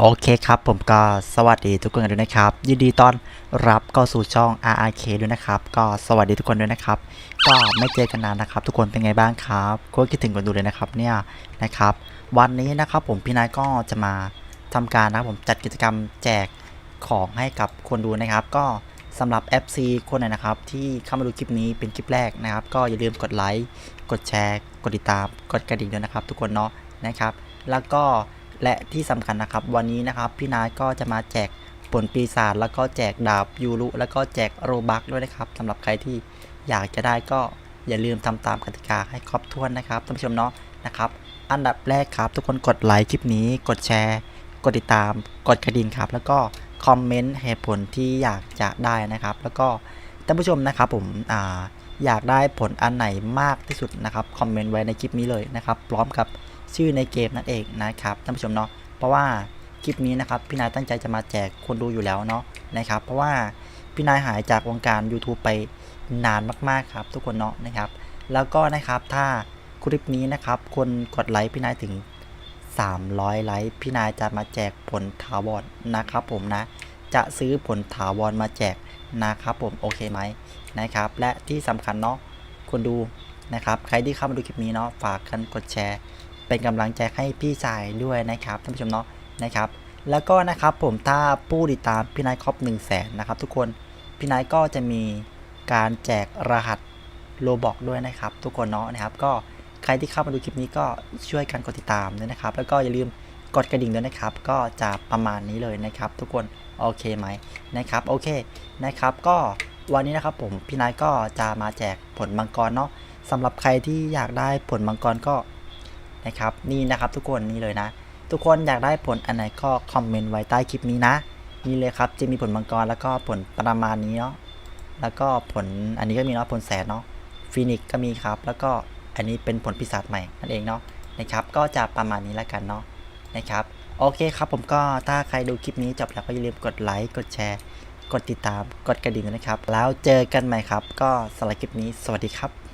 โอเคครับผมก็สวัสดีทุกคนด้วยนะครับ ยินดีต้อนรับเข้าสู่ช่อง RRK ด้วยนะครับ ก็สวัสดีทุกคนด้วยนะครับ ก็ไม่เจอกันนานนะครับ ทุกคนเป็นไงบ้างครับก็คิดถึงกันดูเลยนะครับเนี่ยนะครับ วันนี้นะครับผมพี่นายก็จะมาทำการนะครับผมจัดกิจกรรมแจกของให้กับคนดูนะครับ ก็สำหรับ FC คนไหนนะครับ ที่เข้ามาดูคลิปนี้เป็นคลิปแรกนะครับ ก็อย่าลืมกดไลค์กดแชร์ กดติดตาม กดกระดิ่งด้วยนะครับ ทุกคนเนาะนะครับ แล้วก็ และที่สำคัญนะครับ วันนี้นะครับพี่นายก็จะมาแจกผลปีศาจแล้วก็แจกดาบยูรุแล้วก็แจกโรบักด้วยนะครับสำหรับใครที่อยากจะได้ก็อย่าลืมทำตามกติกาให้ครบถ้วนนะครับท่านผู้ชมเนาะนะครับ อันดับแรกครับ ทุกคนกดไลค์คลิปนี้ กดแชร์ กดติดตาม กดกระดิ่งครับ แล้วก็คอมเมนต์เหตุผลที่อยากจะได้นะครับ แล้วก็ท่านผู้ชมนะครับผมอ่าอยากได้ผลอันไหนมากที่สุดนะครับคอมเมนต์ไว้ในคลิปนี้เลยนะครับ พร้อมกับ ชื่อในเกมนั่นเองนะครับท่านผู้ชมเนาะเพราะว่าคลิปนี้นะครับพี่นายตั้งใจจะมาแจกคนดูอยู่แล้วเนาะนะครับ เพราะว่าพี่นายหายจากวงการ YouTube ไปนานมากๆครับ ทุกคนเนาะนะครับ แล้วก็นะครับถ้าคลิปนี้นะครับคนกดไลค์พี่นายถึง 300 ไลค์พี่นายจะมาแจกผลถาวรนะครับ ผมนะจะซื้อผลถาวรมาแจกนะครับ ผมโอเคไหมนะครับ และที่สำคัญเนาะคนดูนะครับ ใครที่เข้ามาดูคลิปนี้เนาะฝากกันกดแชร์ เป็นกำลังใจให้พี่ชายด้วยนะครับท่านผู้ชมเนาะนะครับ แล้วก็นะครับผมถ้าผู้ติดตามพี่นายครบ1 0 0 0 0แสนนะครับ ทุกคนพี่นายก็จะมีการแจกรหัสโลบอกด้วยนะครับ ทุกคนเนาะนะครับ ก็ใครที่เข้ามาดูคลิปนี้ก็ช่วยกันกดติดตามด้วยนะครับ แล้วก็อย่าลืมกดกระดิ่งด้วยนะครับ ก็จะประมาณนี้เลยนะครับ ทุกคนโอเคไหมนะครับโอเคนะครับ ก็วันนี้นะครับผมพี่นายก็จะมาแจกผลมังกรเนาะสำหรับใครที่อยากได้ผลมังกรก็ นะครับนี่นะครับทุกคนนี่เลยนะ ทุกคนอยากได้ผลอันไหนก็คอมเมนต์ไว้ใต้คลิปนี้นะนี่เลยครับจะมีผลมังกรแล้วก็ผลประมาณนี้เนาะแล้วก็ผลอันนี้ก็มีเนาะผลแสนเนาะฟินิกก็มีครับ แล้วก็อันนี้เป็นผลปีศาจใหม่นั่นเองเนาะนะครับ ก็จะประมาณนี้แล้วกันเนาะนะครับโอเคครับผมก็ถ้าใครดูคลิปนี้จบแล้วก็อย่าลืมกดไลค์กดแชร์กดติดตามกดกระดิ่งนะครับ แล้วเจอกันใหม่ครับ ก็สำหรับคลิปนี้สวัสดีครับ